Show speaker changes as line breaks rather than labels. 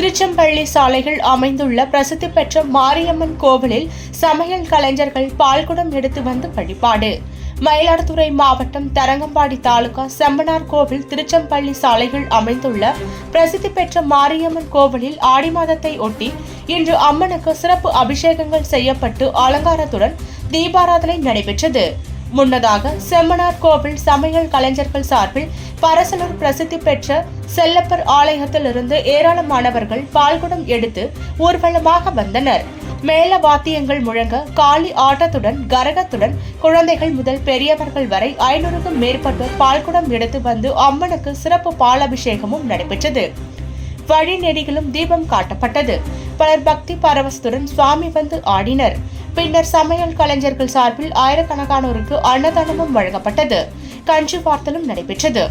திருச்செம்பள்ளி சாலைகள் அமைந்துள்ள பிரசித்தி பெற்ற மாரியம்மன் கோவிலில் சமையல் கலைஞர்கள் பால்குடம் எடுத்து வந்து வழிபாடு. மயிலாடுதுறை மாவட்டம் தரங்கம்பாடி தாலுகா செம்மனார் கோவில் திருச்செம்பள்ளி சாலைகள் அமைந்துள்ள பிரசித்தி பெற்ற மாரியம்மன் கோவிலில் ஆடி மாதத்தை ஒட்டி இன்று அம்மனுக்கு சிறப்பு அபிஷேகங்கள் செய்யப்பட்டு அலங்காரத்துடன் தீபாராதனை நடைபெற்றது. முன்னதாக செம்மனார் கோவில் சமையல் கலைஞர்கள் சார்பில் பரசலூர் பிரசித்தி பெற்ற செல்லப்பர் ஆலயத்திலிருந்து ஏராளமானவர்கள் பால்குடம் எடுத்து ஊர்வலமாக வந்தனர். மேல வாத்தியங்கள் முழங்க காளி ஆட்டத்துடன் கரகத்துடன் குழந்தைகள் முதல் பெரியவர்கள் வரை ஐநூறுக்கும் மேற்பட்டோர் பால்குடம் எடுத்து வந்து அம்மனுக்கு சிறப்பு பாலபிஷேகமும் நடைபெற்றது. வழிநெடுகிலும் தீபம் காட்டப்பட்டது. பலர் பக்தி பரவசத்துடன் சுவாமி வந்து ஆடினர். பின்னர் சமையல் கலைஞர்கள் சார்பில் ஆயிரக்கணக்கானோருக்கு அன்னதானமும் வழங்கப்பட்டது. கஞ்சி வார்த்தலும் நடைபெற்றது.